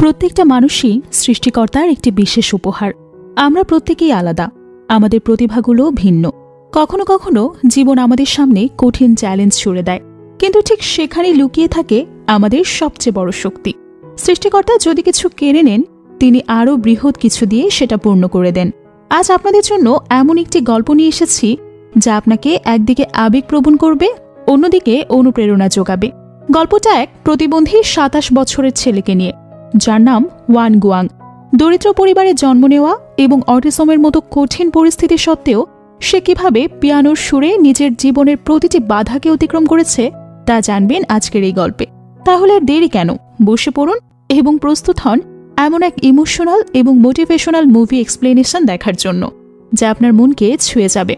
প্রত্যেকটা মানুষই সৃষ্টিকর্তার একটি বিশেষ উপহার। আমরা প্রত্যেকেই আলাদা। আমাদের প্রতিভাগুলো ভিন্ন। কখনো কখনো জীবন আমাদের সামনে কঠিন চ্যালেঞ্জ ছুড়ে দেয়। কিন্তু ঠিক সেখানে লুকিয়ে থাকে আমাদের সবচেয়ে বড় শক্তি। সৃষ্টিকর্তা যদি কিছু কেড়ে নেন, তিনি আরও বৃহৎ কিছু দিয়ে সেটা পূর্ণ করে দেন। আজ আপনাদের জন্য এমন একটি গল্প নিয়ে এসেছি, যা আপনাকে একদিকে আবেগপ্রবণ করবে, অন্যদিকে অনুপ্রেরণা যোগাবে। গল্পটা এক প্রতিবন্ধী সাতাশ বছরের ছেলেকে নিয়ে। যার নাম ওয়ান গুয়াং। দরিদ্র পরিবারে জন্ম নেওয়া এবং অটিজমের মতো কঠিন পরিস্থিতি সত্ত্বেও সে কীভাবে পিয়ানোর সুরে নিজের জীবনের প্রতিটি বাধাকে অতিক্রম করেছে, তা জানবেন আজকের এই গল্পে। তাহলে আর দেরি কেন? বসে পড়ুন এবং প্রস্তুত হন এমন এক ইমোশনাল এবং মোটিভেশনাল মুভি এক্সপ্লেনেশন দেখার জন্য, যা আপনার মনকে ছুঁয়ে যাবে।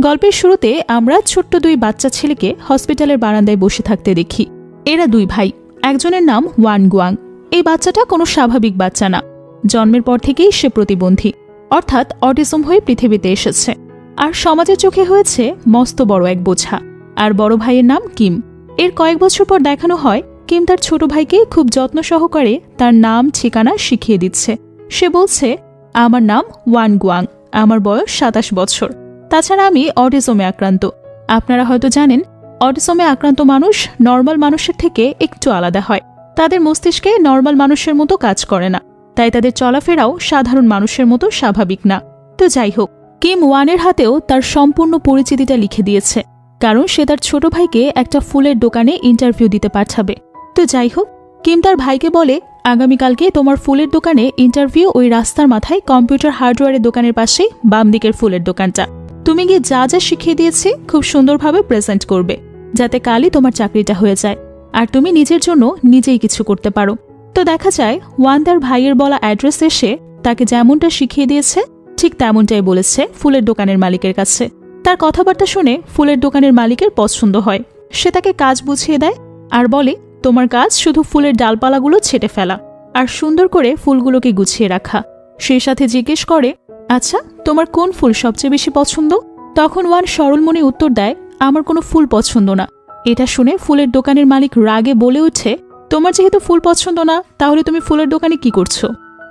গল্পের শুরুতে আমরা ছোট্ট দুই বাচ্চা ছেলেকে হসপিটালের বারান্দায় বসে থাকতে দেখি। এরা দুই ভাই, একজনের নাম ওয়ান গুয়াং। এই বাচ্চাটা কোনো স্বাভাবিক বাচ্চা না। জন্মের পর থেকেই সে প্রতিবন্ধী। অর্থাৎ অটিজম হয়ে পৃথিবীতে এসেছে। আর সমাজের চোখে হয়েছে মস্ত বড় এক বোঝা। আর বড় ভাইয়ের নাম কিম। এর কয়েক বছর পর দেখানো হয়, কিম তার ছোট ভাইকে খুব যত্ন সহকারে তার নাম, ঠিকানা শিখিয়ে দিচ্ছে। সে বলছে, আমার নাম ওয়ান গুয়াং, আমার বয়স সাতাশ বছর। তাছাড়া আমি অটিজমে আক্রান্ত। আপনারা হয়তো জানেন, অটিজমে আক্রান্ত মানুষ নর্মাল মানুষের থেকে একটু আলাদা হয়। তাদের মস্তিষ্কে নর্মাল মানুষের মতো কাজ করে না। তাই তাদের চলাফেরাও সাধারণ মানুষের মতো স্বাভাবিক না। তো যাই হোক, কিম ওয়ানের হাতেও তার সম্পূর্ণ পরিচিতিটা লিখে দিয়েছে। কারণ সে তার ছোট ভাইকে একটা ফুলের দোকানে ইন্টারভিউ দিতে পাঠাবে। তো যাই হোক, কিম তার ভাইকে বলে আগামীকালকে তোমার ফুলের দোকানে ইন্টারভিউ ওই রাস্তার মাথায় কম্পিউটার হার্ডওয়্যারের দোকানের পাশেই বাম দিকের ফুলের দোকানটা। তুমি গিয়ে যা যা শিখিয়ে দিয়েছি, খুব সুন্দরভাবে প্রেজেন্ট করবে। যাতে কালই তোমার চাকরিটা হয়ে যায়। আর তুমি নিজের জন্য নিজেই কিছু করতে পারো। তো দেখা যায় ওয়ান তার ভাইয়ের বলা অ্যাড্রেস এসে তাকে যেমনটা শিখিয়ে দিয়েছে, ঠিক তেমনটাই বলেছে ফুলের দোকানের মালিকের কাছে। তার কথাবার্তা শুনে ফুলের দোকানের মালিকের পছন্দ হয়। সে তাকে কাজ বুঝিয়ে দেয় আর বলে, তোমার কাজ শুধু ফুলের ডালপালাগুলো ছেটে ফেলা আর সুন্দর করে ফুলগুলোকে গুছিয়ে রাখা। সেই সাথে জিজ্ঞেস করে আচ্ছা তোমার কোন ফুল সবচেয়ে বেশি পছন্দ? তখন ওয়ান সরল মনে উত্তর দেয়, আমার কোনো ফুল পছন্দ না। এটা শুনে ফুলের দোকানের মালিক রাগে বলে ওঠে, তোমার যেহেতু ফুল পছন্দ না, তাহলে তুমি ফুলের দোকানে কি করছ?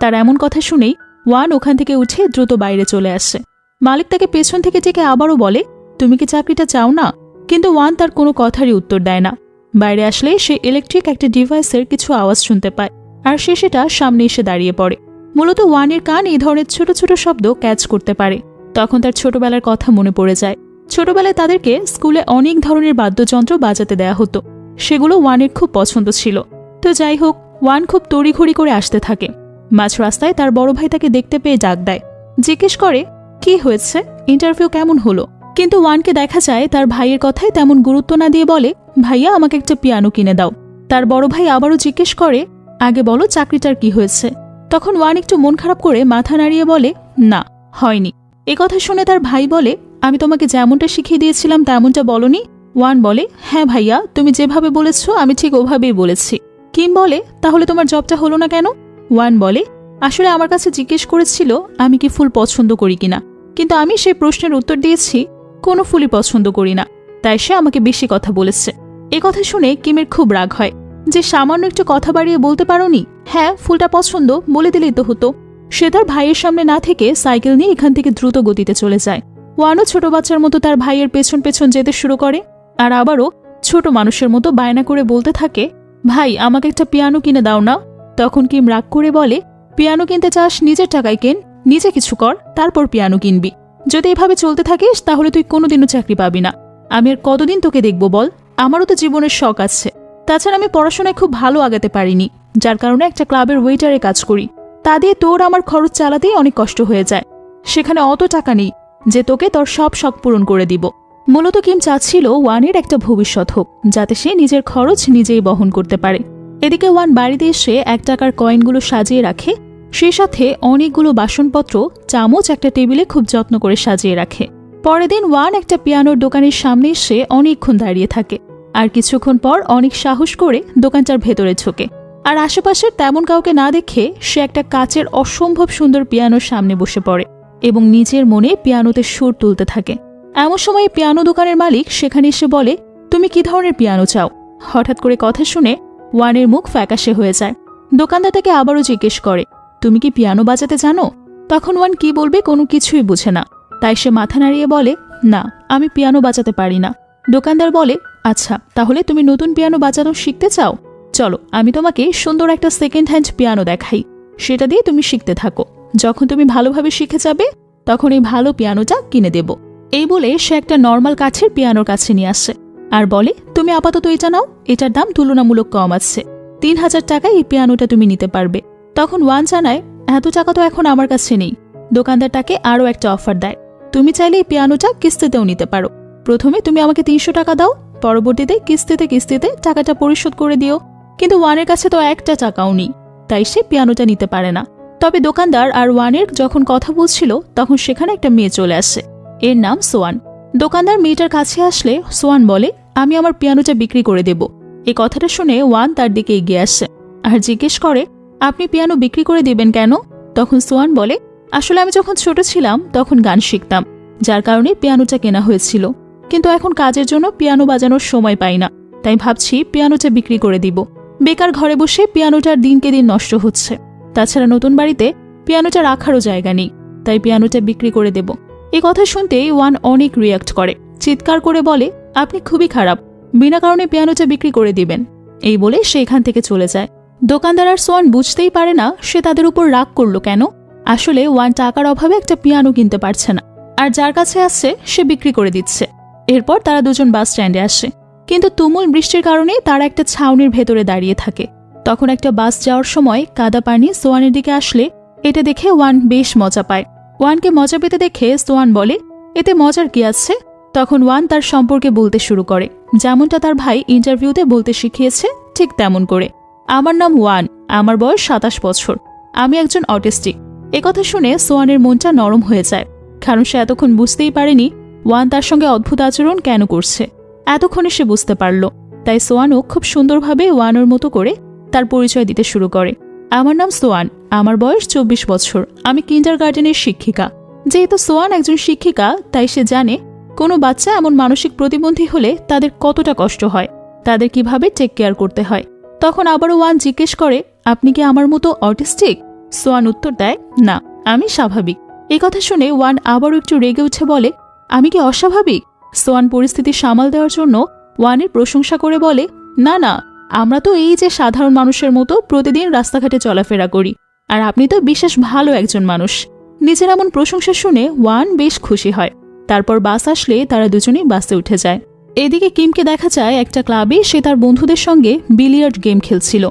তার এমন কথা শুনেই ওয়ান ওখান থেকে উঠে দ্রুত বাইরে চলে আসে। মালিক তাকে পেছন থেকে ডেকে আবারও বলে, তুমি কি চাকরিটা চাও না? কিন্তু ওয়ান তার কোনো কথারই উত্তর দেয় না। বাইরে আসলে সে ইলেকট্রিক একটা ডিভাইসের কিছু আওয়াজ শুনতে পায়, আর সে সেটা সামনে এসে দাঁড়িয়ে পড়ে। মূলত ওয়ানের কান এই ধরনের ছোট ছোট শব্দ ক্যাচ করতে পারে। তখন তার ছোটবেলার কথা মনে পড়ে যায়। ছোটবেলায় তাদেরকে স্কুলে অনেক ধরনের বাদ্যযন্ত্র বাজাতে দেয়া হতো। সেগুলো ওয়ানের খুব পছন্দ ছিল। তো যাই হোক, ওয়ান খুব তড়িঘড়ি করে আসতে থাকে। মাঝ রাস্তায় তার বড় ভাই তাকে দেখতে পেয়ে ডাক দেয়। জিজ্ঞেস করে, কি হয়েছে? ইন্টারভিউ কেমন হলো? কিন্তু ওয়ানকে দেখা যায় তার ভাইয়ের কথায় তেমন গুরুত্ব না দিয়ে বলে, ভাইয়া, আমাকে একটা পিয়ানো কিনে দাও। তার বড় ভাই আবারও জিজ্ঞেস করে, আগে বলো চাকরিটার কি হয়েছে? তখন ওয়ান একটু মন খারাপ করে মাথা নাড়িয়ে বলে, না, হয়নি। এ কথা শুনে তার ভাই বলে আমি তোমাকে যেমনটা শিখিয়ে দিয়েছিলাম তেমনটা বলনি? ওয়ান বলে হ্যাঁ ভাইয়া, তুমি যেভাবে বলেছ, আমি ঠিক ওভাবেই বলেছি। কিম বলে, তাহলে তোমার জবটা হলো না কেন? ওয়ান বলে, আসলে আমার কাছে জিজ্ঞেস করেছিল, আমি কি ফুল পছন্দ করি কিনা। কিন্তু আমি সেই প্রশ্নের উত্তর দিয়েছি, কোনো ফুলই পছন্দ করি না। তাই সে আমাকে বেশি কথা বলেছে। এ কথা শুনে কিমের খুব রাগ হয়। যে সামান্য একটু কথা বাড়িয়ে বলতে পারোনি? হ্যাঁ ফুলটা পছন্দ, বলে দিলেই তো হতো। সে তার ভাইয়ের সামনে না থেকে সাইকেল নিয়ে এখান থেকে দ্রুত গতিতে চলে যায়। ওয়ানও ছোট বাচ্চার মতো তার ভাইয়ের পেছন পেছন যেতে শুরু করে, আর আবারও ছোট মানুষের মতো বায়না করে বলতে থাকে, ভাই, আমাকে একটা পিয়ানো কিনে দাও না। তখন কিম রাগ করে বলে, পিয়ানো কিনতে চাস, নিজের টাকায় কেন? নিজে কিছু কর, তারপর পিয়ানো কিনবি। যদি এভাবে চলতে থাকিস, তাহলে তুই কোনোদিনও চাকরি পাবি না। আমি আর কতদিন তোকে দেখব বল? আমারও তো জীবনের শখ আছে। তাছাড়া আমি পড়াশোনায় খুব ভালো আগাতে পারিনি, যার কারণে একটা ক্লাবের ওয়েটারে কাজ করি। তা দিয়ে তোর আমার খরচ চালাতেই অনেক কষ্ট হয়ে যায়। সেখানে অত টাকা নেই। যে তোকে তোর সব শখ পূরণ করে দিব। মূলত কিম চাচ্ছিল ওয়ানের একটা ভবিষ্যৎ হোক, যাতে সে নিজের খরচ নিজেই বহন করতে পারে। এদিকে ওয়ান বাড়িতে এসে এক টাকার কয়েনগুলো সাজিয়ে রাখে, সেই সাথে অনেকগুলো বাসনপত্র, চামচ একটা টেবিলে খুব যত্ন করে সাজিয়ে রাখে। পরের দিন ওয়ান একটা পিয়ানোর দোকানের সামনে এসে অনেকক্ষণ দাঁড়িয়ে থাকে, আর কিছুক্ষণ পর অনেক সাহস করে দোকানটার ভেতরে ঝোঁকে আর আশেপাশের তেমন কাউকে না দেখে সে একটা কাচের অসম্ভব সুন্দর পিয়ানোর সামনে বসে পড়ে। এবং নিজের মনে পিয়ানোতে সুর তুলতে থাকে। এমন সময় পিয়ানো দোকানের মালিক সেখানে এসে বলে, তুমি কি ধরনের পিয়ানো চাও? হঠাৎ করে কথা শুনে ওয়ানের মুখ ফ্যাকাশে হয়ে যায়। দোকানদার তাকে আবারও জিজ্ঞেস করে, তুমি কি পিয়ানো বাজাতে জানো? তখন ওয়ান কি বলবে কোনো কিছুই বুঝে না। তাই সে মাথা নাড়িয়ে বলে, না, আমি পিয়ানো বাজাতে পারি না। দোকানদার বলে আচ্ছা তাহলে তুমি নতুন পিয়ানো বাজানো শিখতে চাও? চলো, আমি তোমাকে সুন্দর একটা সেকেন্ড হ্যান্ড পিয়ানো দেখাই। সেটা দিয়ে তুমি শিখতে থাকো। যখন তুমি ভালোভাবে শিখে যাবে, তখন এই ভালো পিয়ানোটা কিনে দেব। এই বলে সে একটা নর্মাল কাছের পিয়ানোর কাছে নিয়ে আসে আর বলে, তুমি আপাতত এটা নাও, এটার দাম তুলনামূলক কম আছে। তিন হাজার টাকায় এই পিয়ানোটা তুমি নিতে পারবে। তখন ওয়ান জানায়, এত টাকা তো এখন আমার কাছে নেই। দোকানদার তাকে আরও একটা অফার দেয়। তুমি চাইলে এই পিয়ানোটা কিস্তিতেও নিতে পারো। প্রথমে তুমি আমাকে তিনশো টাকা দাও, পরবর্তীতে কিস্তিতে কিস্তিতে টাকাটা পরিশোধ করে দিও। কিন্তু ওয়ানের কাছে তো একটা টাকাও নেই, তাই সে পিয়ানোটা নিতে পারে না। তবে দোকানদার আর ওয়ানের যখন কথা বলছিল, তখন সেখানে একটা মেয়ে চলে আসে। এর নাম সোয়ান। দোকানদার মেয়েটার কাছে আসলে সোয়ান বলে, আমি আমার পিয়ানোটা বিক্রি করে দেব। এই কথাটা শুনে ওয়ান তার দিকে এগিয়ে আসে আর জিজ্ঞেস করে, আপনি পিয়ানো বিক্রি করে দিবেন কেন? তখন সোয়ান বলে, আসলে আমি যখন ছোট ছিলাম, তখন গান শিখতাম, যার কারণে পিয়ানোটা কেনা হয়েছিল। কিন্তু এখন কাজের জন্য পিয়ানো বাজানোর সময় পাই না, তাই ভাবছি পিয়ানোটা বিক্রি করে দিব। বেকার ঘরে বসে পিয়ানোটার দিনকে দিন নষ্ট হচ্ছে। তাছাড়া নতুন বাড়িতে পিয়ানোটা রাখারও জায়গা নেই, তাই পিয়ানোটা বিক্রি করে দেব। এই কথা শুনতেই ওয়ান অনেক রিয়াক্ট করে, চিৎকার করে বলে, আপনি খুবই খারাপ, বিনা কারণে পিয়ানোটা বিক্রি করে দিবেন। এই বলে সে এখান থেকে চলে যায়। দোকানদার আর সোয়ান বুঝতেই পারে না, সে তাদের উপর রাগ করল কেন? আসলে ওয়ান টাকার অভাবে একটা পিয়ানো কিনতে পারছে না, আর যার কাছে আসছে, সে বিক্রি করে দিচ্ছে। এরপর তারা দুজন বাস স্ট্যান্ডে আসে। কিন্তু তুমুল বৃষ্টির কারণে তারা একটা ছাউনির ভেতরে দাঁড়িয়ে থাকে। তখন একটা বাস যাওয়ার সময় কাদা পানি সোয়ানের দিকে আসলে এটা দেখে ওয়ান বেশ মজা পায়। ওয়ানকে মজা পেতে দেখে সোয়ান বলে, এতে মজার কি আছে? তখন ওয়ান তার সম্পর্কে বলতে শুরু করে। যেমনটা তার ভাই ইন্টারভিউতে বলতে শিখিয়েছে, ঠিক তেমন করে। আমার নাম ওয়ান, আমার বয়স সাতাশ বছর। আমি একজন অটিস্টিক। একথা শুনে সোয়ানের মনটা নরম হয়ে যায়। কারণ সে এতক্ষণ বুঝতেই পারেনি ওয়ান তার সঙ্গে অদ্ভুত আচরণ কেন করছে। এতক্ষণে সে বুঝতে পারল। তাই সোয়ানও খুব সুন্দরভাবে ওয়ানোর মতো করে তার পরিচয় দিতে শুরু করে। আমার নাম সোয়ান। আমার বয়স চব্বিশ বছর। আমি কিন্ডার গার্ডেনের শিক্ষিকা। যেহেতু সোয়ান একজন শিক্ষিকা, তাই সে জানে, কোনো বাচ্চা এমন মানসিক প্রতিবন্ধী হলে তাদের কতটা কষ্ট হয়, তাদের কীভাবে টেক কেয়ার করতে হয়। তখন আবারও ওয়ান জিজ্ঞেস করে, আপনি কি আমার মতো অটিস্টিক? সোয়ান উত্তর দেয়, না, আমি স্বাভাবিক। এই কথা শুনে ওয়ান আবারও একটু রেগে উঠে বলে, আমি কি অস্বাভাবিক? সোয়ান পরিস্থিতি সামাল দেওয়ার জন্য ওয়ানের প্রশংসা করে বলে, না না আমরা তো এই যে সাধারণ মানুষের মতো প্রতিদিন রাস্তাঘাটে চলাফেরা করি, আর আপনি তো বিশেষ ভালো একজন মানুষ। নিজের এমন প্রশংসা শুনে ওয়ান বেশ খুশি হয়। তারপর বাস আসলে তারা দুজনেই বাসে উঠে যায়। এদিকে কিমকে দেখা যায়, একটা ক্লাবে সে তার বন্ধুদের সঙ্গে বিলিয়ার্ড গেম খেলছিল।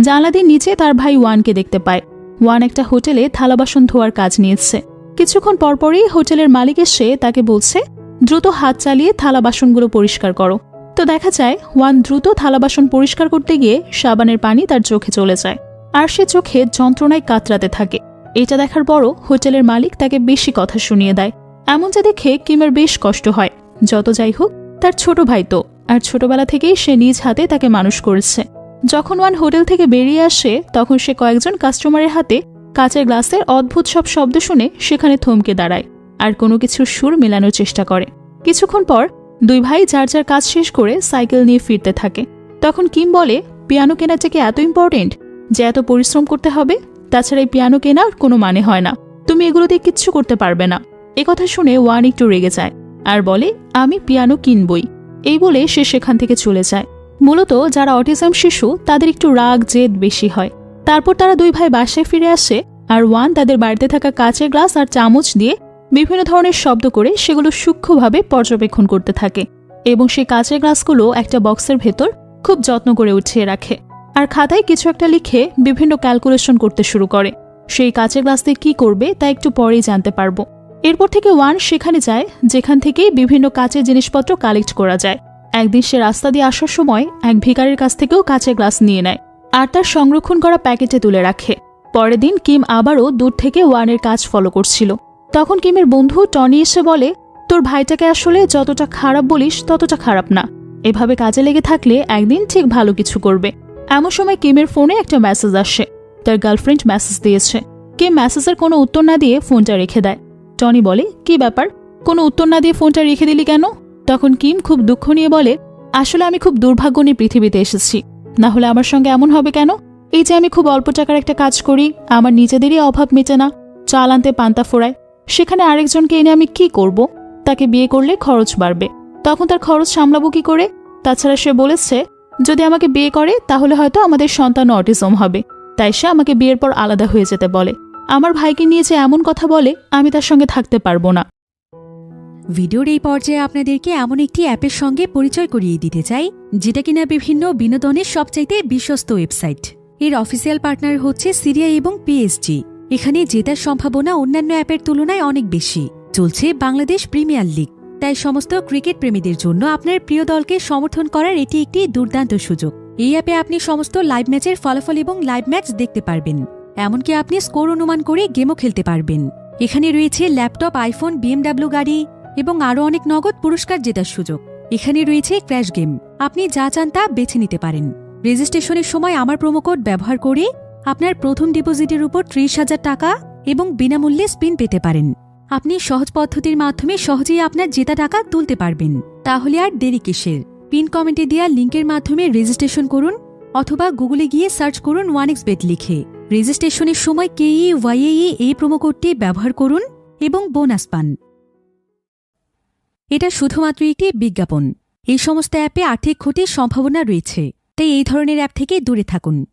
জানলা দিয়ে নিচে তার ভাই ওয়ানকে দেখতে পায়। ওয়ান একটা হোটেলে থালা বাসন ধোয়ার কাজ নিয়েছে। কিছুক্ষণ পরপরই হোটেলের মালিক এসে তাকে বলছে, দ্রুত হাত চালিয়ে থালা বাসনগুলো পরিষ্কার করো। তো দেখা যায়, ওয়ান দ্রুত থালা বাসন পরিষ্কার করতে গিয়ে সাবানের পানি তার চোখে চলে যায়। আর সে চোখে যন্ত্রণায় কাতরাতে থাকে। এটা দেখার পরও হোটেলের মালিক তাকে বেশি কথা শুনিয়ে দেয়। এমনটা দেখে কিমের বেশ কষ্ট হয়। যত যাই হোক, তার ছোট ভাই তো, আর ছোটবেলা থেকেই সে নিজ হাতে তাকে মানুষ করেছে। যখন ওয়ান হোটেল থেকে বেরিয়ে আসে, তখন সে কয়েকজন কাস্টমারের হাতে কাঁচের গ্লাসের অদ্ভুত সব শব্দ শুনে সেখানে থমকে দাঁড়ায়। আর কোনো কিছুর সুর মেলানোর চেষ্টা করে। কিছুক্ষণ পর দুই ভাই যার যার কাজ শেষ করে সাইকেল নিয়ে ফিরতে থাকে। তখন কিম বলে, পিয়ানো কেনাটা কি এত ইম্পর্টেন্ট যে এত পরিশ্রম করতে হবে? তাছাড়া এই পিয়ানো কেনার কোনো মানে হয় না। তুমি এগুলো দিয়ে কিচ্ছু করতে পারবে না। কথা শুনে ওয়ান একটু রেগে যায় আর বলে, আমি পিয়ানো কিনবই। এই বলে সে সেখান থেকে চলে যায়। মূলত যারা অটিজম শিশু, তাদের একটু রাগ, জেদ বেশি হয়। তারপর তারা দুই ভাই বাসায় ফিরে আসে আর ওয়ান তাদের বাড়িতে থাকা কাঁচের গ্লাস আর চামচ দিয়ে বিভিন্ন ধরনের শব্দ করে সেগুলো সূক্ষ্মভাবে পর্যবেক্ষণ করতে থাকে এবং সেই কাঁচের গ্লাসগুলো একটা বক্সের ভেতর খুব যত্ন করে উঠিয়ে রাখে। আর খাতায় কিছু একটা লিখে বিভিন্ন ক্যালকুলেশন করতে শুরু করে। সেই কাঁচের গ্লাস দিয়ে কী করবে তা একটু পরেই জানতে পারব। এরপর থেকে ওয়ান সেখানে যায়, যেখান থেকে বিভিন্ন কাঁচের জিনিসপত্র কালেক্ট করা যায়। একদিন সে রাস্তা দিয়ে আসার সময় এক ভিকারির কাছ থেকেও কাঁচের গ্লাস নিয়ে নেয় আর তার সংরক্ষণ করা প্যাকেটে তুলে রাখে। পরের দিন কিম আবারও দূর থেকে ওয়ানের কাজ ফলো করছিল। তখন কিমের বন্ধু টনি এসে বলে, তোর ভাইটাকে আসলে যতটা খারাপ বলিস ততটা খারাপ না। এভাবে কাজে লেগে থাকলে একদিন ঠিক ভালো কিছু করবে। এমন সময় কিমের ফোনে একটা মেসেজ আসে। তার গার্লফ্রেন্ড মেসেজ দিয়েছে। কিম মেসেজের কোনো উত্তর না দিয়ে ফোনটা রেখে দেয়। টনি বলে, কি ব্যাপার? কোনো উত্তর না দিয়ে ফোনটা রেখে দিলি কেন? তখন কিম খুব দুঃখ নিয়ে বলে, আসলে আমি খুব দুর্ভাগ্য নিয়ে পৃথিবীতে এসেছি। না হলে আমার সঙ্গে এমন হবে কেন? এই যে আমি খুব অল্প টাকার একটা কাজ করি, আমার নিজেদেরই অভাব মেটে না। চাল আনতে পান্তা ফোড়ায়। সেখানে আরেকজনকে এনে আমি কি করব? তাকে বিয়ে করলে খরচ বাড়বে। তখন তার খরচ সামলাবো কি করে? তাছাড়া সে বলেছে, যদি আমাকে বিয়ে করে, তাহলে হয়তো আমাদের সন্তান অটিজম হবে। তাই সে আমাকে বিয়ের পর আলাদা হয়ে যেতে বলে। আমার ভাইকে নিয়ে যে এমন কথা বলে, আমি তার সঙ্গে থাকতে পারব না। ভিডিওর এই পর্যায়ে আপনাদেরকে এমন একটি অ্যাপের সঙ্গে পরিচয় করিয়ে দিতে চাই, যেটা কিনা বিভিন্ন বিনোদনের সবচাইতে বিশ্বস্ত ওয়েবসাইট। এর অফিসিয়াল পার্টনার হচ্ছে সিরিয়া এবং পিএসজি। এখানে জেতার সম্ভাবনা অন্যান্য অ্যাপের তুলনায় অনেক বেশি। চলছে বাংলাদেশ প্রিমিয়ার লিগ। তাই সমস্ত ক্রিকেট প্রেমীদের জন্য আপনার প্রিয় দলকে সমর্থন করার এটি একটি দুর্দান্ত সুযোগ। এই অ্যাপে আপনি সমস্ত লাইভ ম্যাচের ফলাফল এবং লাইভ ম্যাচ দেখতে পারবেন। এমনকি আপনি স্কোর অনুমান করে গেমও খেলতে পারবেন। এখানে রয়েছে ল্যাপটপ, আইফোন, বিএমডাব্লিউ গাড়ি এবং আরও অনেক নগদ পুরস্কার জেতার সুযোগ। এখানে রয়েছে ক্র্যাশ গেম। আপনি যা চান তা বেছে নিতে পারেন। রেজিস্ট্রেশনের সময় আমার প্রোমোকোড ব্যবহার করে আপনার প্রথম ডিপোজিটের উপর ত্রিশ হাজার টাকা এবং বিনামূল্যে স্পিন পেতে পারেন। আপনি সহজ পদ্ধতির মাধ্যমে সহজেই আপনার জেতা টাকা তুলতে পারবেন। তাহলে আর দেরি কিসের? পিন কমেন্টে দেওয়া লিঙ্কের মাধ্যমে রেজিস্ট্রেশন করুন অথবা গুগলে গিয়ে সার্চ করুন ওয়ান এক্স বেট লিখে। রেজিস্ট্রেশনের সময় কেই ওয়াইএই এই প্রোমোকোডটি ব্যবহার করুন এবং বোনাস পান। এটা শুধুমাত্র একটি বিজ্ঞাপন। এই সমস্ত অ্যাপে আর্থিক ক্ষতির সম্ভাবনা রয়েছে। তাই এই ধরনের অ্যাপ থেকে দূরে থাকুন।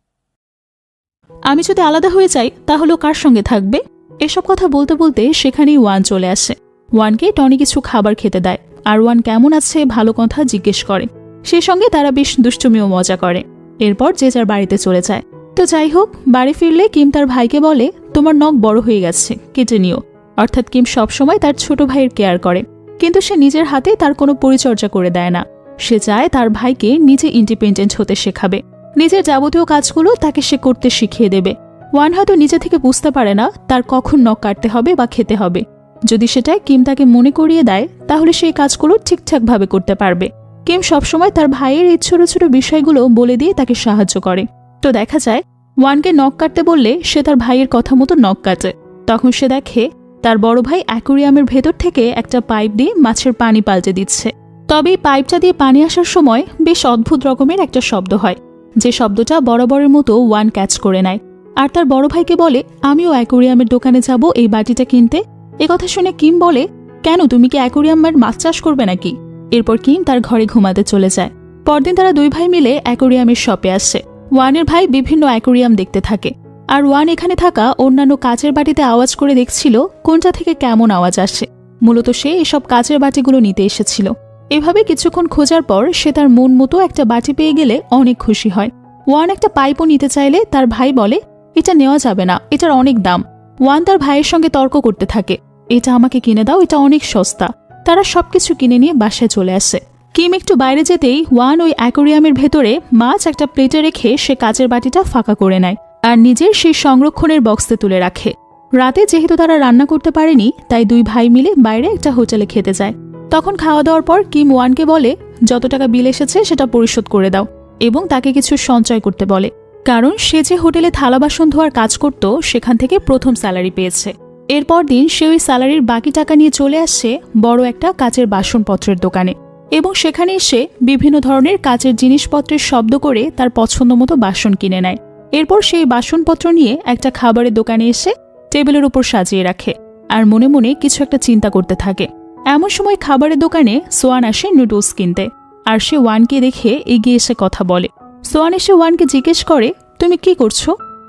আমি যদি আলাদা হয়ে যাই, তাহলে ও কার সঙ্গে থাকবে? এসব কথা বলতে বলতে সেখানেই ওয়ান চলে আসে। ওয়ানকে টনি কিছু খাবার খেতে দেয়, আর ওয়ান কেমন আছে ভালো কথা জিজ্ঞেস করে। সেই সঙ্গে তারা বেশ দুষ্টুমি ও মজা করে। এরপর যে যার বাড়িতে চলে যায়। তো যাই হোক, বাড়ি ফিরলে কিম তার ভাইকে বলে, তোমার নখ বড় হয়ে গেছে, কেটে নিও। অর্থাৎ কিম সবসময় তার ছোট ভাইয়ের কেয়ার করে। কিন্তু সে নিজের হাতে তার কোনো পরিচর্যা করে দেয় না। সে চায় তার ভাইকে নিজে ইন্ডিপেন্ডেন্ট হতে শেখাবে। নিজের যাবতীয় কাজগুলো তাকে সে করতে শিখিয়ে দেবে। ওয়ান হয়তো নিজে থেকে বুঝতে পারে না তার কখন নখ কাটতে হবে বা খেতে হবে। যদি সেটা কিম তাকে মনে করিয়ে দেয়, তাহলে সেই কাজগুলো ঠিকঠাকভাবে করতে পারবে। কিম সবসময় তার ভাইয়ের এই ছোট ছোট বিষয়গুলো বলে দিয়ে তাকে সাহায্য করে। তো দেখা যায়, ওয়ানকে নখ কাটতে বললে সে তার ভাইয়ের কথা মতো নখ কাটে। তখন সে দেখে, তার বড় ভাই অ্যাকোরিয়ামের ভেতর থেকে একটা পাইপ দিয়ে মাছের পানি পাল্টে দিচ্ছে। তবে এই পাইপটা দিয়ে পানি আসার সময় বেশ অদ্ভুত রকমের একটা শব্দ হয়। যে শব্দটা বরাবরের মতো ওয়ান ক্যাচ করে নেয়। আর তার বড় ভাইকে বলে, আমিও অ্যাকোরিয়ামের দোকানে যাব এই বাটিটা কিনতে? কথা শুনে কিম বলে, কেন, তুমি কি অ্যাকোরিয়ামের মাছ চাষ করবে নাকি? এরপর কিম তার ঘরে ঘুমাতে চলে যায়। পরদিন তারা দুই ভাই মিলে অ্যাকোরিয়ামের শপে আসছে ওয়ানের ভাই বিভিন্ন অ্যাকোরিয়াম দেখতে থাকে। আর ওয়ান এখানে থাকা অন্যান্য কাচের বাটিতে আওয়াজ করে দেখছিল, কোনটা থেকে কেমন আওয়াজ আসছে। মূলত সে এসব কাচের বাটিগুলো নিতে এসেছিল। এভাবে কিছুক্ষণ খোঁজার পর সে তার মন মতো একটা বাটি পেয়ে গেলে অনেক খুশি হয়। ওয়ান একটা পাইপও নিতে চাইলে তার ভাই বলে, এটা নেওয়া যাবে না, এটার অনেক দাম। ওয়ান তার ভাইয়ের সঙ্গে তর্ক করতে থাকে, এটা আমাকে কিনে দাও, এটা অনেক সস্তা। তারা সবকিছু কিনে নিয়ে বাসায় চলে আসে। কিম একটু বাইরে যেতেই ওয়ান ওই অ্যাকোরিয়ামের ভেতরে মাছ একটা প্লেটে রেখে সে কাচের বাটিটা ফাঁকা করে নেয় আর নিজের সেই সংরক্ষণের বক্সে তুলে রাখে। রাতে যেহেতু তারা রান্না করতে পারেনি, তাই দুই ভাই মিলে বাইরে একটা হোটেলে খেতে যায়। তখন খাওয়া দাওয়ার পর কিম ওয়ানকে বলে, যত টাকা বিল এসেছে সেটা পরিশোধ করে দাও এবং তাকে কিছু সঞ্চয় করতে বলে। কারণ সে যে হোটেলে থালা বাসন ধোয়ার কাজ করত, সেখান থেকে প্রথম স্যালারি পেয়েছে। এরপর দিন সে ওই স্যালারির বাকি টাকা নিয়ে চলে আসছে বড় একটা কাচের বাসনপত্রের দোকানে এবং সেখানে এসে বিভিন্ন ধরনের কাচের জিনিসপত্রের শব্দ করে তার পছন্দ মতো বাসন কিনে নেয়। এরপর সেই বাসনপত্র নিয়ে একটা খাবারের দোকানে এসে টেবিলের উপর সাজিয়ে রাখে আর মনে মনে কিছু একটা চিন্তা করতে থাকে। এমন সময় খাবারের দোকানে সোয়ান আসে নুডলস কিনতে, আর সে ওয়ানকে দেখে এগিয়ে এসে কথা বলে। সোয়ান এসে ওয়ানকে জিজ্ঞেস করে, তুমি কি করছ?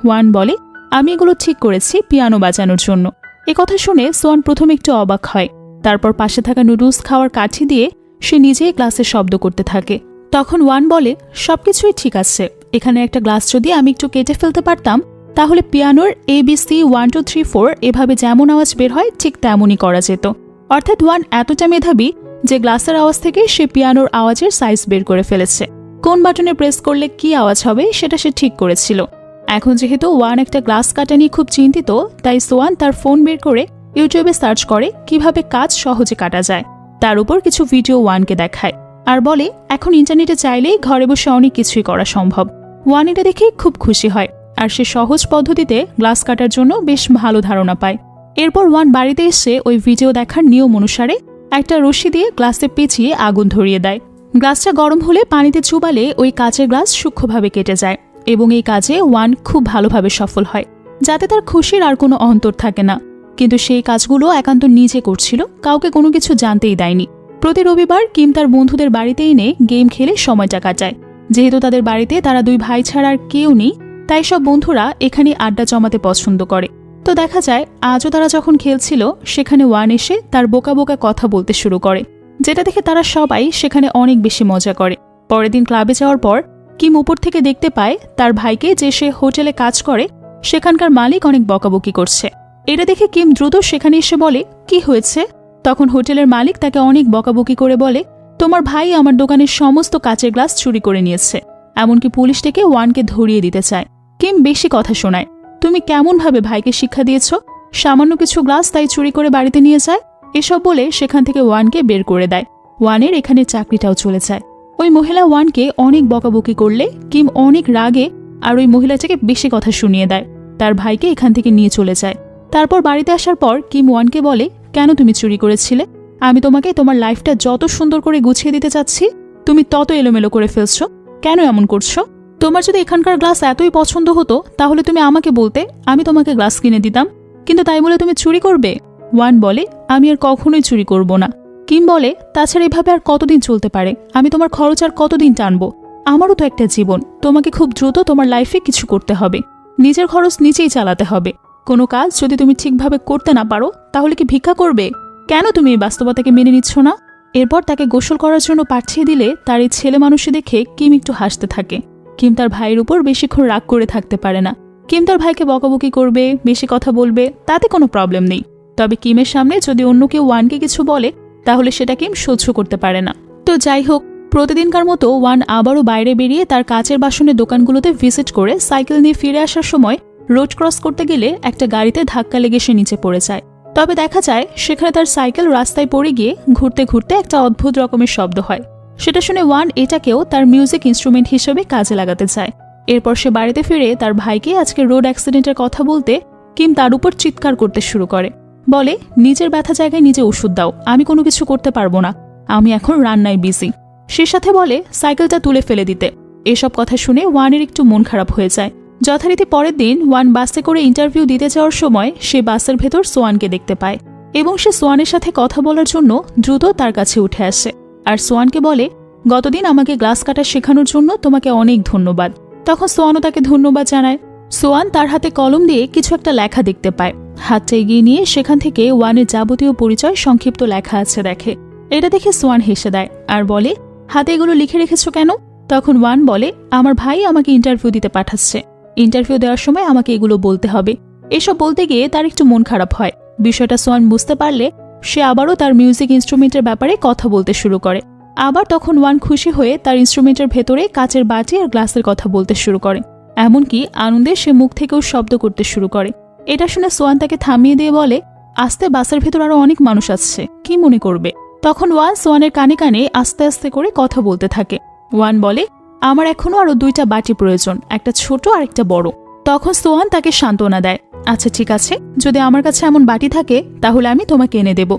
ওয়ান বলে, আমি এগুলো ঠিক করেছি পিয়ানো বাজানোর জন্য। এ কথা শুনে সোয়ান প্রথমে একটু অবাক হয়। তারপর পাশে থাকা নুডলস খাওয়ার কাঠি দিয়ে সে নিজেই গ্লাসে শব্দ করতে থাকে। তখন ওয়ান বলে, সবকিছুই ঠিক আছে। এখানে একটা গ্লাস যদি আমি একটু কেটে ফেলতে পারতাম, তাহলে পিয়ানোর A B C one two three four এভাবে যেমন আওয়াজ বের হয়, ঠিক তেমনই করা যেত। অর্থাৎ ওয়ান এতটা মেধাবী যে গ্লাসের আওয়াজ থেকে সে পিয়ানোর আওয়াজের সাইজ বের করে ফেলেছে। কোন বাটনে প্রেস করলে কি আওয়াজ হবে সেটা সে ঠিক করেছিল। এখন যেহেতু ওয়ান একটা গ্লাস কাটা নিয়ে খুব চিন্তিত, তাই সোয়ান তার ফোন বের করে ইউটিউবে সার্চ করে কীভাবে কাজ সহজে কাটা যায়। তার উপর কিছু ভিডিও ওয়ানকে দেখায় আর বলে, এখন ইন্টারনেটে চাইলেই ঘরে বসে অনেক কিছুই করা সম্ভব। ওয়ান এটা দেখে খুব খুশি হয় আর সে সহজ পদ্ধতিতে গ্লাস কাটার জন্য বেশ ভালো ধারণা পায়। এরপর ওয়ান বাড়িতে এসে ওই ভিডিও দেখার নিয়ম অনুসারে একটা রশি দিয়ে গ্লাসে পেঁচিয়ে আগুন ধরিয়ে দেয়। গ্লাসটা গরম হলে পানিতে চুবালে ওই কাচের গ্লাস সূক্ষ্মভাবে কেটে যায় এবং এই কাজে ওয়ান খুব ভালোভাবে সফল হয়, যাতে তার খুশির আর কোনো অন্তর থাকে না। কিন্তু সেই কাজগুলো একান্ত নিজে করছিল, কাউকে কোনো কিছু জানতেই দেয়নি। প্রতি রবিবার কিম তার বন্ধুদের বাড়িতে এনে গেম খেলে সময়টা কাটায়। যেহেতু তাদের বাড়িতে তারা দুই ভাই ছাড়া আর কেউ নেই, তাই সব বন্ধুরা এখানে আড্ডা জমাতে পছন্দ করে। তো দেখা যায়, আজও তারা যখন খেলছিল, সেখানে ওয়ান এসে তার বোকা বোকা কথা বলতে শুরু করে, যেটা দেখে তারা সবাই সেখানে অনেক বেশি মজা করে। পরের দিন ক্লাবে যাওয়ার পর, কিম উপর থেকে দেখতে পায় তার ভাইকে যে সে হোটেলে কাজ করে, সেখানকার মালিক অনেক বকাবকি করছে। এটা দেখে কিম দ্রুত সেখানে এসে বলে, কি হয়েছে? তখন হোটেলের মালিক তাকে অনেক বকাবকি করে বলে, তোমার ভাই আমার দোকানের সমস্ত কাচের গ্লাস চুরি করে নিয়েছে। এমনকি পুলিশ ওয়ানকে ধরিয়ে দিতে চায়। কিম বেশি কথা শোনায়। তুমি কেমনভাবে ভাইকে শিক্ষা দিয়েছ? সামান্য কিছু গ্লাস তাই চুরি করে বাড়িতে নিয়ে যায়? এসব বলে সেখান থেকে ওয়ানকে বের করে দেয়। ওয়ানের এখানে চাকরিটাও চলে যায়। ওই মহিলা ওয়ানকে অনেক বকাবকি করলে, কিম অনেক রাগে, আর ওই মহিলাটাকে বেশি কথা শুনিয়ে দেয়। তার ভাইকে এখান থেকে নিয়ে চলে যায়। তারপর বাড়িতে আসার পর কিম ওয়ানকে বলে, কেন তুমি চুরি করেছিলে? আমি তোমাকে তোমার লাইফটা যত সুন্দর করে গুছিয়ে দিতে চাচ্ছি, তুমি তত এলোমেলো করে ফেলছো। কেন এমন করছ? তোমার যদি এখানকার গ্লাস এতই পছন্দ হতো, তাহলে তুমি আমাকে বলতে, আমি তোমাকে গ্লাস কিনে দিতাম। কিন্তু তাই বলে তুমি চুরি করবে? ওয়ান বলে, আমি আর কখনোই চুরি করব না। কিম বলে, তাছাড়া এভাবে আর কতদিন চলতে পারে? আমি তোমার খরচ আর কতদিন টানবো? আমারও তো একটা জীবন। তোমাকে খুব দ্রুত তোমার লাইফে কিছু করতে হবে। নিজের খরচ নিজেই চালাতে হবে। কোনো কাজ যদি তুমি ঠিকভাবে করতে না পারো, তাহলে কি ভিক্ষা করবে? কেন তুমি এই বাস্তবতাকে মেনে নিচ্ছ না? এরপর তাকে গোসল করার জন্য পাঠিয়ে দিলে তার এই ছেলে মানুষে দেখে কিম একটু হাসতে থাকে। কিম তার ভাইয়ের উপর বেশিক্ষণ রাগ করে থাকতে পারে না। কিম তার ভাইকে বকাবকি করবে, বেশি কথা বলবে, তাতে কোনো প্রবলেম নেই। তবে কিমের সামনে যদি অন্য কেউ ওয়ানকে কিছু বলে, তাহলে সেটা কিম সহ্য করতে পারে না। তো যাই হোক, প্রতিদিনকার মতো ওয়ান আবারও বাইরে বেরিয়ে তার কাচের বাসনের দোকানগুলোতে ভিজিট করে সাইকেল নিয়ে ফিরে আসার সময় রোড ক্রস করতে গেলে একটা গাড়িতে ধাক্কা লেগে সে নিচে পড়ে যায়। তবে দেখা যায়, সেখানে তার সাইকেল রাস্তায় পড়ে গিয়ে ঘুরতে ঘুরতে একটা অদ্ভুত রকমের শব্দ হয়। সেটা শুনে ওয়ান এটাকেও তার মিউজিক ইনস্ট্রুমেন্ট হিসেবে কাজে লাগাতে চায়। এরপর সে বাড়িতে ফিরে তার ভাইকে আজকে রোড অ্যাক্সিডেন্টের কথা বলতে কিম তার উপর চিৎকার করতে শুরু করে। বলে, নিজের ব্যথা জায়গায় নিজে ওষুধ দাও, আমি কোনো কিছু করতে পারব না, আমি এখন রান্নায় বিজি। সে সাথে বলে, সাইকেলটা তুলে ফেলে দিতে। এসব কথা শুনে ওয়ানের একটু মন খারাপ হয়ে যায়। যথারীতি পরের দিন ওয়ান বাসে করে ইন্টারভিউ দিতে যাওয়ার সময় সে বাসের ভেতর সোয়ানকে দেখতে পায় এবং সে সোয়ানের সাথে কথা বলার জন্য দ্রুত তার কাছে উঠে আসে। আর সোয়ানকে বলে, গতদিন আমাকে গ্লাস কাটা শেখানোর জন্য তোমাকে অনেক ধন্যবাদ। তখন সোয়ানও তাকে ধন্যবাদ জানায়। সোয়ান তার হাতে কলম দিয়ে কিছু একটা লেখা দেখতে পায়। হাতটা এগিয়ে নিয়ে সেখান থেকে ওয়ানের যাবতীয় পরিচয় সংক্ষিপ্ত লেখা আছে দেখে। এটা দেখে সোয়ান হেসে দেয় আর বলে, হাতে এগুলো লিখে রেখেছো কেন? তখন ওয়ান বলে, আমার ভাই আমাকে ইন্টারভিউ দিতে পাঠাচ্ছে। ইন্টারভিউ দেওয়ার সময় আমাকে এগুলো বলতে হবে। এসব বলতে গিয়ে তার একটু মন খারাপ হয়। বিষয়টা সোয়ান বুঝতে পারলে সে আবারও তার মিউজিক ইনস্ট্রুমেন্টের ব্যাপারে কথা বলতে শুরু করে। আবার তখন ওয়ান খুশি হয়ে তার ইনস্ট্রুমেন্টের ভেতরে কাচের বাটি আর গ্লাসের কথা বলতে শুরু করে। এমনকি আনন্দে সে মুখ থেকেও শব্দ করতে শুরু করে। এটা শুনে সোয়ান তাকে থামিয়ে দিয়ে বলে, আস্তে, বাসের ভেতর আরও অনেক মানুষ আসছে। কি মনে করবে? তখন ওয়ান সোয়ানের কানে কানে আস্তে আস্তে করে কথা বলতে থাকে। ওয়ান বলে, আমার এখনও আরও দুইটা বাটি প্রয়োজন, একটা ছোট আর একটা বড়। তখন সোহান তাকে সান্ত্বনা দেয় আচ্ছা ঠিক আছে, যদি আমার কাছে এমন বাটি থাকে, তাহলে আমি তোমাকে এনে দেব।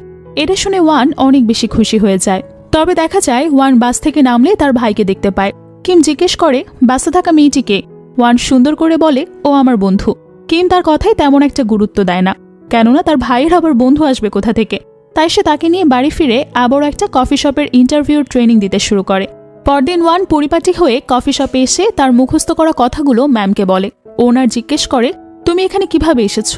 এটা শুনে ওয়ান অনেক বেশি খুশি হয়ে যায়। তবে দেখা যায়, ওয়ান বাস থেকে নামলে তার ভাইকে দেখতে পায়। কিম জিজ্ঞেস করে, বাসে থাকা মেয়েটিকে ওয়ান সুন্দর করে বলে, ও আমার বন্ধু। কিম তার কথায় তেমন একটা গুরুত্ব দেয় না, কেননা তার ভাইয়ের আবার বন্ধু আসবে কোথা থেকে? তাই সে তাকে নিয়ে বাড়ি ফিরে আবারও একটা কফি শপের ইন্টারভিউর ট্রেনিং দিতে শুরু করে। পরদিন ওয়ান পরিপাটি হয়ে কফি শপে এসে তার মুখস্থ করা কথাগুলো ম্যামকে বলে। ওনার জিজ্ঞেস করে, তুমি এখানে কীভাবে এসেছ?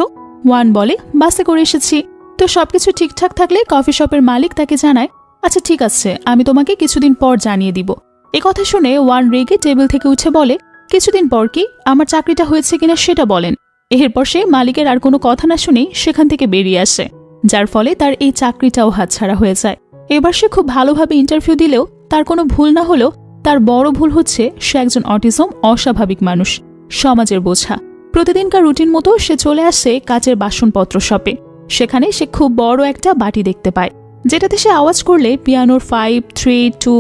ওয়ান বলে, বাসে করে এসেছি। তো সবকিছু ঠিকঠাক থাকলে কফি শপের মালিক তাকে জানায় আচ্ছা ঠিক আছে, আমি তোমাকে কিছুদিন পর জানিয়ে দিব। এ কথা শুনে ওয়ান রেগে টেবিল থেকে উঠে বলে, কিছুদিন পর কি? আমার চাকরিটা হয়েছে কিনা সেটা বলেন। এরপর সে মালিকের আর কোনো কথা না শুনেই সেখান থেকে বেরিয়ে আসে, যার ফলে তার এই চাকরিটাও হাতছাড়া হয়ে যায়। এবার সে খুব ভালোভাবে ইন্টারভিউ দিলেও তার কোনো ভুল না হলেও তার বড় ভুল হচ্ছে সে একজন অটিজম, অস্বাভাবিক মানুষ। সমাজের বোঝা। প্রতিদিনকার রুটিন মতো সে চলে আসে কাচের বাসনপত্র শপে। সেখানে সে খুব বড় একটা বাটি দেখতে পায়, যেটাতে সে আওয়াজ করলে পিয়ানোর ফাইভ থ্রি টু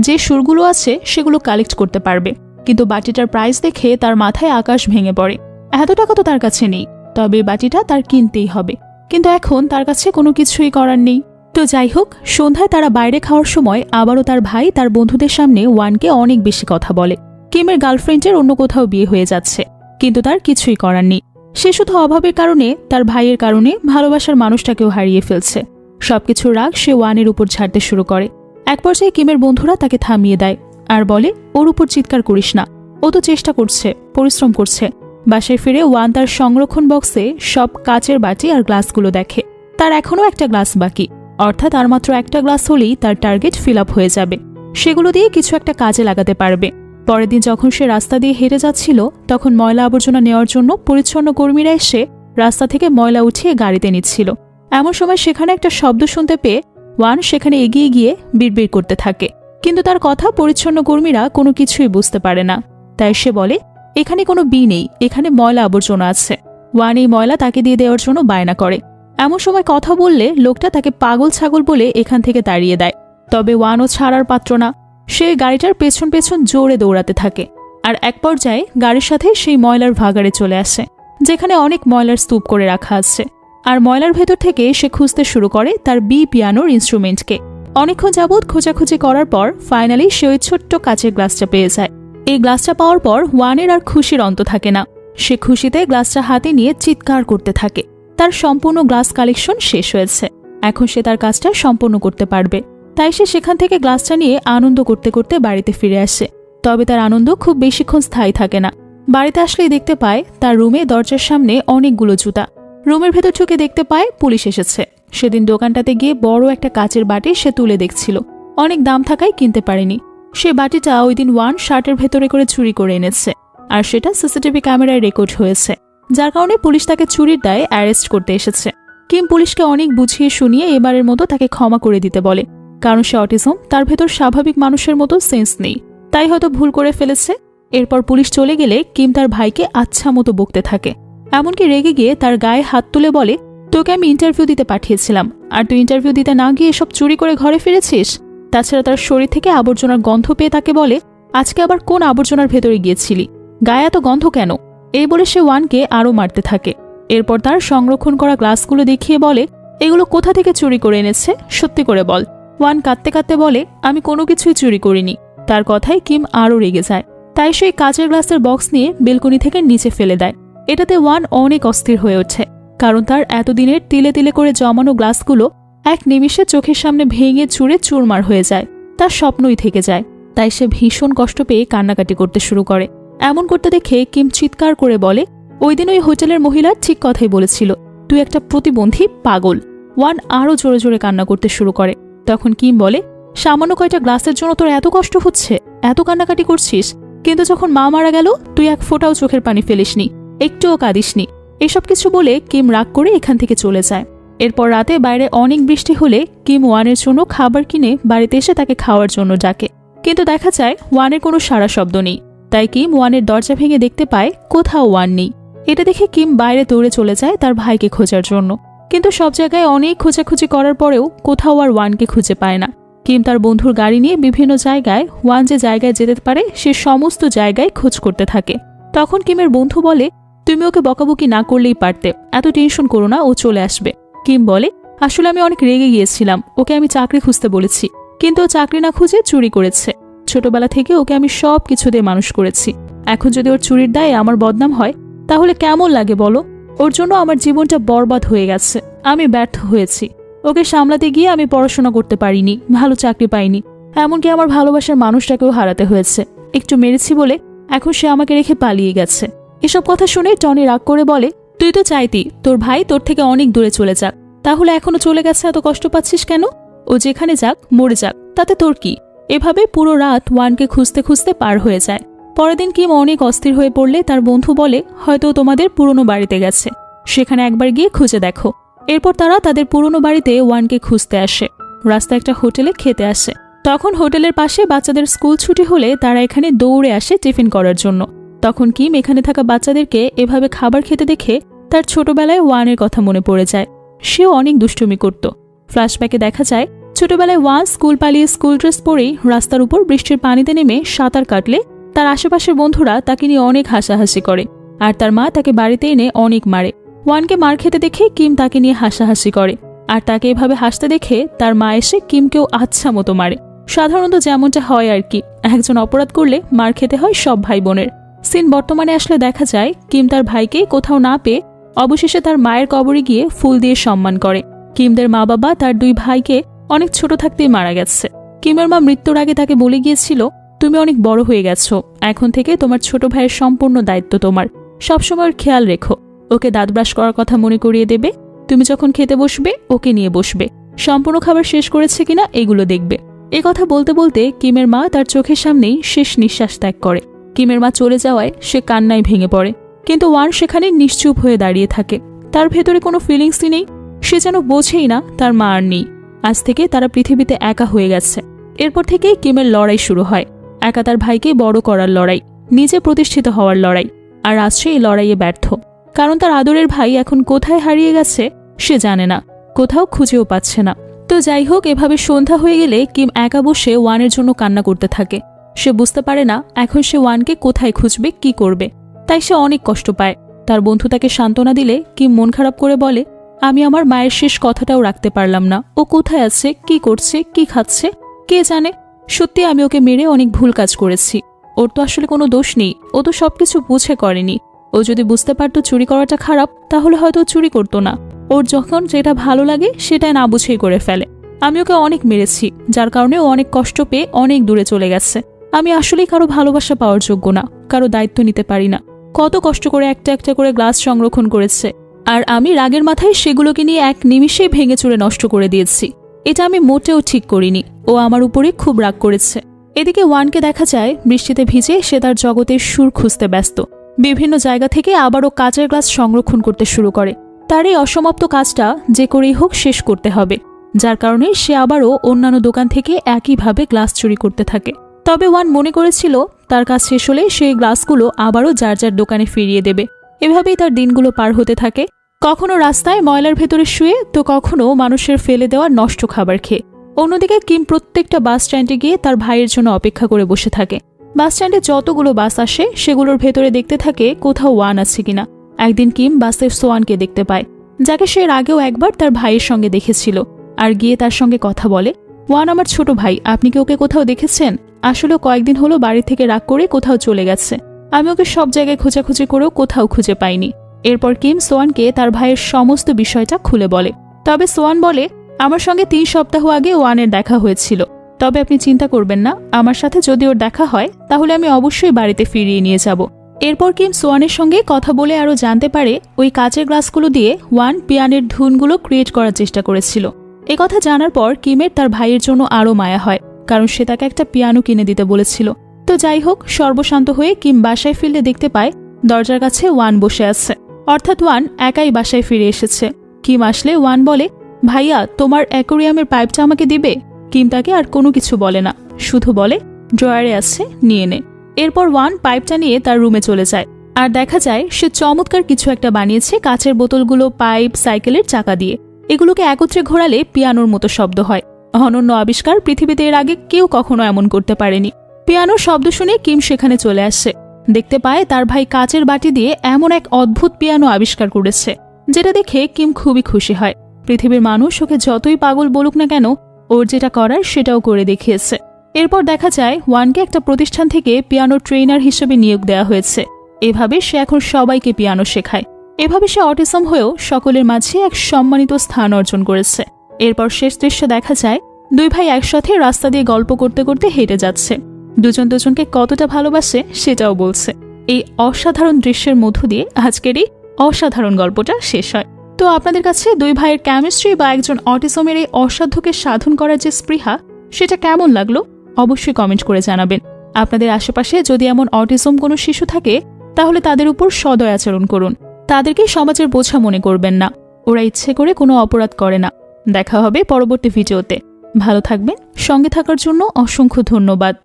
যে সুরগুলো আছে সেগুলো কালেক্ট করতে পারবে। কিন্তু বাটিটার প্রাইস দেখে তার মাথায় আকাশ ভেঙে পড়ে। এত টাকা তো তার কাছে নেই, তবে বাটিটা তার কিনতেই হবে। কিন্তু এখন তার কাছে কোনো কিছুই করার নেই। তো যাই হোক, সন্ধ্যায় তারা বাইরে খাওয়ার সময় আবারও তার ভাই তার বন্ধুদের সামনে ওয়ানকে অনেক বেশি কথা বলে। কিমের গার্লফ্রেন্ডের অন্য কোথাও বিয়ে হয়ে যাচ্ছে, কিন্তু তার কিছুই করার নেই। সে শুধু অভাবের কারণে, তার ভাইয়ের কারণে ভালোবাসার মানুষটাকেও হারিয়ে ফেলছে। সবকিছু রাগ সে ওয়ানের উপর ছাড়তে শুরু করে। এক পর্যায়ে কিমের বন্ধুরা তাকে থামিয়ে দেয় আর বলে, ওর উপর চিৎকার করিস না। ও তো চেষ্টা করছে, পরিশ্রম করছে। বাসায় ফিরে ওয়ান তার সংরক্ষণ বক্সে সব কাচের বাটি আর গ্লাসগুলো দেখে। তার এখনও একটা গ্লাস বাকি। অর্থাৎ আর মাত্র একটা গ্লাস হলেই তার টার্গেট ফিল আপ হয়ে যাবে। সেগুলো দিয়ে কিছু একটা কাজে লাগাতে পারবে। পরের দিন যখন সে রাস্তা দিয়ে হেঁটে যাচ্ছিল, তখন ময়লা আবর্জনা নেওয়ার জন্য পরিচ্ছন্ন কর্মীরা এসে রাস্তা থেকে ময়লা উঠিয়ে গাড়িতে নিচ্ছিল। এমন সময় সেখানে একটা শব্দ শুনতে পেয়ে ওয়ান সেখানে এগিয়ে গিয়ে বিড়বিড় করতে থাকে। কিন্তু তার কথা পরিচ্ছন্ন কর্মীরা কোনো কিছুই বুঝতে পারে না। তাই সে বলে, এখানে কোনো বি নেই, এখানে ময়লা আবর্জনা আছে। ওয়ান এই ময়লা তাকে দিয়ে দেওয়ার জন্য বায়না করে। এমন সময় কথা বললে লোকটা তাকে পাগল ছাগল বলে এখান থেকে তাড়িয়ে দেয়। তবে ওয়ানও ছাড়ার পাত্র না। সে গাড়িটার পেছন পেছন জোরে দৌড়াতে থাকে আর এক পর্যায়ে গাড়ির সাথে সেই ময়লার ভাগাড়ে চলে আসে, যেখানে অনেক ময়লার স্তূপ করে রাখা আছে। আর ময়লার ভেতর থেকে সে খুঁজতে শুরু করে তার বি পিয়ানোর ইনস্ট্রুমেন্টকে। অনেকক্ষণ যাবৎ খোঁজাখুঁজি করার পর ফাইনালি সে ওই ছোট্ট কাচের গ্লাসটা পেয়ে যায়। এই গ্লাসটা পাওয়ার পর ওয়ানের আর খুশির অন্ত থাকে না। সে খুশিতে গ্লাসটা হাতে নিয়ে চিৎকার করতে থাকে। তার সম্পূর্ণ গ্লাস কালেকশন শেষ হয়েছে। এখন সে তার কাজটা সম্পূর্ণ করতে পারবে। তাই সে সেখান থেকে গ্লাসটা নিয়ে আনন্দ করতে করতে বাড়িতে ফিরে আসে। তবে তার আনন্দ খুব বেশিক্ষণ স্থায়ী থাকে না। বাড়িতে আসলেই দেখতে পায়, তার রুমে দরজার সামনে অনেকগুলো জুতা। রুমের ভেতর ঢুকে দেখতে পায়, পুলিশ এসেছে। সেদিন দোকানটাতে গিয়ে বড় একটা কাচের বাটি সে তুলে দেখছিল। অনেক দাম থাকায় কিনতে পারেনি। সে বাটিটা ওই দিন ওয়ান শার্টের ভেতরে করে চুরি করে এনেছে। আর সেটা সিসিটিভি ক্যামেরায় রেকর্ড হয়েছে। যার কারণে পুলিশ তাকে চুরির দায়ে অ্যারেস্ট করতে এসেছে। কিম পুলিশকে অনেক বুঝিয়ে শুনিয়ে এবারের মতো তাকে ক্ষমা করে দিতে বলে। কারণ সে অটিজম, তার ভেতর স্বাভাবিক মানুষের মতো সেন্স নেই। তাই হয়তো ভুল করে ফেলেছে। এরপর পুলিশ চলে গেলে কিম তার ভাইকে আচ্ছা মতো বকতে থাকে। এমনকি রেগে গিয়ে তার গায়ে হাত তুলে বলে, তোকে আমি ইন্টারভিউ দিতে পাঠিয়েছিলাম। আর তুই ইন্টারভিউ দিতে না গিয়ে সব চুরি করে ঘরে ফিরেছিস? তাছাড়া তার শরীর থেকে আবর্জনার গন্ধ পেয়ে তাকে বলে, আজকে আবার কোন আবর্জনার ভেতরে গিয়েছিলি? গায়ে এত গন্ধ কেন? এই বলে সে ওয়ানকে আরও মারতে থাকে। এরপর তার সংরক্ষণ করা গ্লাসগুলো দেখিয়ে বলে, এগুলো কোথা থেকে চুরি করে এনেছে? সত্যি করে বল। ওয়ান কাঁদতে কাঁদতে বলে, আমি কোনো কিছুই চুরি করিনি। তার কথায় কিম আরও রেগে যায়। তাই সেই কাঁচের গ্লাসের বক্স নিয়ে বেলকনি থেকে নিচে ফেলে দেয়। এটাতে ওয়ান অনেক অস্থির হয়ে ওঠে, কারণ তার এতদিনের তিলে তিলে করে জমানো গ্লাসগুলো এক নিমিষে চোখের সামনে ভেঙে চুরে চুরমার হয়ে যায়, তার স্বপ্নই থেকে যায়। তাই সে ভীষণ কষ্ট পেয়ে কান্নাকাটি করতে শুরু করে। এমন করতে দেখে কিম চিৎকার করে বলে, ওই দিন ওই হোটেলের মহিলা ঠিক কথাই বলেছিল, তুই একটা প্রতিবন্ধী পাগল। ওয়ান আরও জোরে জোরে কান্না করতে শুরু করে। তখন কিম বলে, সামান্য কয়টা গ্লাসের জন্য তোর এত কষ্ট হচ্ছে? এত কান্নাকাটি করছিস? কিন্তু যখন মা মারা গেল, তুই এক ফোঁটাও চোখের পানি ফেলিসনি, একটুও কাঁদিসনি। এসব কিছু বলে কিম রাগ করে এখান থেকে চলে যায়। এরপর রাতে বাইরে অনেক বৃষ্টি হলে কিম ওয়ানের জন্য খাবার কিনে বাড়িতে এসে তাকে খাওয়ার জন্য ডাকে। কিন্তু দেখা যায় ওয়ানের কোনো সারা শব্দ নেই। তাই কিম ওয়ানের দরজা ভেঙে দেখতে পায় কোথাও ওয়ান নেই। এটা দেখে কিম বাইরে দৌড়ে চলে যায় তার ভাইকে খোঁজার জন্য। কিন্তু সব জায়গায় অনেক খোঁজাখুঁজি করার পরেও কোথাও আর ওয়ানকে খুঁজে পায় না। কিম তার বন্ধুর গাড়ি নিয়ে বিভিন্ন জায়গায়, ওয়ান যে জায়গায় যেতে পারে সে সমস্ত জায়গায় খোঁজ করতে থাকে। তখন কিমের বন্ধু বলে, তুমি ওকে বকাবকি না করলেই পারতে, এত টেনশন করো না, ও চলে আসবে। কিম বলে, আসলে আমি অনেক রেগে গিয়েছিলাম, ওকে আমি চাকরি খুঁজতে বলেছি, কিন্তু ও চাকরি না খুঁজে চুরি করেছে। ছোটবেলা থেকে ওকে আমি সব কিছু দিয়ে মানুষ করেছি। এখন যদি ওর চুরির দায়ে আমার বদনাম হয়, তাহলে কেমন লাগে বলো? ওর জন্য আমার জীবনটা বরবাদ হয়ে গেছে। আমি ব্যর্থ হয়েছি। ওকে সামলাতে গিয়ে আমি পড়াশোনা করতে পারিনি, ভালো চাকরি পাইনি। এমনকি আমার ভালোবাসার মানুষটাকেও হারাতে হয়েছে। একটু মেরেছি বলে এখন সে আমাকে রেখে পালিয়ে গেছে। এসব কথা শুনে টনি রাগ করে বলে, তুই তো চাইতি, তোর ভাই তোর থেকে অনেক দূরে চলে যাক। তাহলে এখনও চলে গেছে এত কষ্ট পাচ্ছিস কেন? ও যেখানে যাক, মরে যাক। তাতে তোর কি? এভাবে পুরো রাত ওয়ানকে খুঁজতে খুঁজতে পার হয়ে যায়। পরের দিন কিম অনেক অস্থির হয়ে পড়লে তার বন্ধু বলে, হয়তো তোমাদের পুরনো বাড়িতে গেছে। সেখানে একবার গিয়ে খুঁজে দেখো। এরপর তারা তাদের পুরনো বাড়িতে ওয়ানকে খুঁজতে আসে। রাস্তায় একটা হোটেলে খেতে আসে। তখন হোটেলের পাশে বাচ্চাদের স্কুল ছুটি হলে তারা এখানে দৌড়ে আসে টিফিন করার জন্য। তখন কিম এখানে থাকা বাচ্চাদেরকে এভাবে খাবার খেতে দেখে তার ছোটবেলায় ওয়ানের কথা মনে পড়ে যায়। সেও অনেক দুষ্টুমি করত। ফ্ল্যাশব্যাকে দেখা যায় ছোটবেলায় ওয়ান স্কুল পালিয়ে স্কুল ড্রেস পরেই রাস্তার উপর বৃষ্টির পানিতে নেমে সাঁতার কাটলে তার আশেপাশের বন্ধুরা তাকে নিয়ে অনেক হাসাহাসি করে, আর তার মা তাকে বাড়িতে এনে অনেক মারে। ওয়ানকে মার খেতে দেখে কিম তাকে নিয়ে হাসাহাসি করে, আর তাকে এভাবে হাসতে দেখে তার মা এসে কিমকেও আচ্ছা মতো মারে। সাধারণত যেমনটা হয় আর কি, একজন অপরাধ করলে মার খেতে হয় সব ভাই বোনের সিন বর্তমানে আসলে দেখা যায় কিম তার ভাইকে কোথাও না পেয়ে অবশেষে তার মায়ের কবরে গিয়ে ফুল দিয়ে সম্মান করে। কিমদের মা বাবা তার দুই ভাইকে অনেক ছোট থাকতেই মারা গেছে। কিমের মা মৃত্যুর আগে তাকে বলে গিয়েছিল, তুমি অনেক বড় হয়ে গেছো। এখন থেকে তোমার ছোট ভাইয়ের সম্পূর্ণ দায়িত্ব তোমার। সবসময় ওর খেয়াল রেখো। ওকে দাঁত ব্রাশ করার কথা মনে করিয়ে দেবে। তুমি যখন খেতে বসবে, ওকে নিয়ে বসবে। সম্পূর্ণ খাবার শেষ করেছে কিনা এগুলো দেখবে। এ কথা বলতে বলতে কিমের মা তার চোখের সামনেই শেষ নিঃশ্বাস ত্যাগ করে। কিমের মা চলে যাওয়ায় সে কান্নায় ভেঙে পড়ে। কিন্তু ওয়ান সেখানে নিশ্চুপ হয়ে দাঁড়িয়ে থাকে। তার ভেতরে কোনো ফিলিংসই নেই। সে যেন বোঝেই না, তার মা আর নেই। আজ থেকে তারা পৃথিবীতে একা হয়ে গেছে। এরপর থেকেই কিমের লড়াই শুরু হয়। একা তার ভাইকে বড় করার লড়াই, নিজে প্রতিষ্ঠিত হওয়ার লড়াই, আর আজ সে এই লড়াইয়ে ব্যর্থ। কারণ তার আদরের ভাই এখন কোথায় হারিয়ে গেছে, সে জানে না, কোথাও খুঁজেও পাচ্ছে না। তো যাই হোক, এভাবে সন্ধ্যা হয়ে গেলে কিম একা বসে ওয়ানের জন্য কান্না করতে থাকে। সে বুঝতে পারে না, এখন সে ওয়ানকে কোথায় খুঁজবে, কি করবে। তাই সে অনেক কষ্ট পায়। তার বন্ধু তাকে সান্ত্বনা দিলে, কিম মন খারাপ করে বলে আমি আমার মায়ের শেষ কথাটাও রাখতে পারলাম না। ও কোথায় আছে, কি করছে, কি খাচ্ছে, কে জানে? সত্যি আমি ওকে মেরে অনেক ভুল কাজ করেছি। ওর তো আসলে কোনো দোষ নেই। ও তো সবকিছু বুঝে করেনি। ও যদি বুঝতে পারতো চুরি করাটা খারাপ, তাহলে হয়তো চুরি করতো না। ওর যখন যেটা ভালো লাগে, সেটাই না বুঝেই করে ফেলে। আমি ওকে অনেক মেরেছি, যার কারণে ও অনেক কষ্ট পেয়ে অনেক দূরে চলে গেছে। আমি আসলেই কারও ভালোবাসা পাওয়ার যোগ্য না, কারও দায়িত্ব নিতে পারি না। কত কষ্ট করে একটা একটা করে গ্লাস সংরক্ষণ করেছে। আর আমি রাগের মাথায় সেগুলোকে নিয়ে এক নিমিষেই ভেঙে চুরে নষ্ট করে দিয়েছি। এটা আমি মোটেও ঠিক করিনি। ও আমার উপরে খুব রাগ করেছে। এদিকে ওয়ানকে দেখা যায়, বৃষ্টিতে ভিজে সে তার জগতের সুর খুঁজতে ব্যস্ত। বিভিন্ন জায়গা থেকে আবারও কাচের গ্লাস সংরক্ষণ করতে শুরু করে। তার এই অসমাপ্ত কাজটা যে করেই হোক শেষ করতে হবে। যার কারণে সে আবারও অন্যান্য দোকান থেকে একইভাবে গ্লাস চুরি করতে থাকে। তবে ওয়ান মনে করেছিল, তার কাজ শেষ হলে সেই গ্লাসগুলো আবারও যার যার দোকানে ফিরিয়ে দেবে। এভাবেই তার দিনগুলো পার হতে থাকে। কখনো রাস্তায় ময়লার ভেতরে শুয়ে, তো কখনো মানুষের ফেলে দেওয়া নষ্ট খাবার খেয়ে। অন্যদিকে কিম প্রত্যেকটা বাস স্ট্যান্ডে গিয়ে তার ভাইয়ের জন্য অপেক্ষা করে বসে থাকে। বাস স্ট্যান্ডে যতগুলো বাস আসে, সেগুলোর ভেতরে দেখতে থাকে কোথাও ওয়ান আছে কিনা। একদিন কিম বাসের সোয়ানকে দেখতে পায়, যাকে সে আগেও একবার তার ভাইয়ের সঙ্গে দেখেছিল। আর গিয়ে তার সঙ্গে কথা বলে, ওয়ান আমার ছোট ভাই, আপনি কি ওকে কোথাও দেখেছেন? আসলে কয়েকদিন হলো বাড়ি থেকে রাগ করে কোথাও চলে গেছে। আমি ওকে সব জায়গায় খোঁজাখুঁজি করেও কোথাও খুঁজে পাইনি। এরপর কিম সোয়ানকে তার ভাইয়ের সমস্ত বিষয়টা খুলে বলে। তবে সোয়ান বলে, আমার সঙ্গে তিন সপ্তাহ আগে ওয়ানের দেখা হয়েছিল। তবে আপনি চিন্তা করবেন না, আমার সাথে যদি ওর দেখা হয়, তাহলে আমি অবশ্যই বাড়িতে ফিরিয়ে নিয়ে যাব। এরপর কিম সোয়ানের সঙ্গে কথা বলে আরও জানতে পারে, ওই কাচের গ্লাসগুলো দিয়ে ওয়ান পিয়ানের ধুনগুলো ক্রিয়েট করার চেষ্টা করেছিল। এ কথা জানার পর কিমের তার ভাইয়ের জন্য আরও মায়া হয়, কারণ সে তাকে একটা পিয়ানো কিনে দিতে বলেছিল। তো যাই হোক, সর্বশান্ত হয়ে কিম বাসায় ফিরলে দেখতে পায় দরজার কাছে ওয়ান বসে আছে। অর্থাৎ ওয়ান একাই বাসায় ফিরে এসেছে। কিম আসলে ওয়ান বলে, ভাইয়া, তোমার অ্যাকোরিয়ামের পাইপটা আমাকে দিবে? কিম তাকে আর কোনো কিছু বলে না। শুধু বলে, ড্রয়ারে আছে, নিয়ে নে। এরপর ওয়ান পাইপটা নিয়ে তার রুমে চলে যায়। আর দেখা যায়, সে চমৎকার কিছু একটা বানিয়েছে কাচের বোতলগুলো, পাইপ, সাইকেলের চাকা দিয়ে। এগুলোকে একত্রে ঘোরালে পিয়ানোর মতো শব্দ হয়। অনন্য আবিষ্কার পৃথিবীতে এর আগে কেউ কখনো এমন করতে পারেনি। পিয়ানোর শব্দ শুনে কিম সেখানে চলে আসে। দেখতে পায় তার ভাই কাচের বাটি দিয়ে এমন এক অদ্ভুত পিয়ানো আবিষ্কার করেছে, যেটা দেখে কিম খুবই খুশি হয়। পৃথিবীর মানুষ ওকে যতই পাগল বলুক না কেন, ওর যেটা করার সেটাও করে দেখিয়েছে। এরপর দেখা যায়, ওয়ানকে একটা প্রতিষ্ঠান থেকে পিয়ানো ট্রেনার হিসেবে নিয়োগ দেওয়া হয়েছে। এভাবে সে এখন সবাইকে পিয়ানো শেখায়। এভাবে সে অটিজম হয়েও সকলের মাঝে এক সম্মানিত স্থান অর্জন করেছে। এরপর শেষ দৃশ্যে দেখা যায়, দুই ভাই একসাথে রাস্তা দিয়ে গল্প করতে করতে হেঁটে যাচ্ছে। দুজন দুজনকে কতটা ভালোবাসে সেটাও বলছে। এই অসাধারণ দৃশ্যের মধ্য দিয়ে আজকের এই অসাধারণ গল্পটা শেষ হয়। তো আপনাদের কাছে দুই ভাইয়ের কেমিস্ট্রি বা একজন অটিজমের এই অসাধ্যকে সাধন করার যে স্পৃহা, সেটা কেমন লাগল অবশ্যই কমেন্ট করে জানাবেন। আপনাদের আশেপাশে যদি এমন অটিজম কোনো শিশু থাকে, তাহলে তাদের উপর সদয় আচরণ করুন। তাদেরকে সমাজের বোঝা মনে করবেন না। ওরা ইচ্ছে করে কোনো অপরাধ করে না। দেখা হবে পরবর্তী ভিডিওতে। ভালো থাকবেন। সঙ্গে থাকার জন্য অসংখ্য ধন্যবাদ।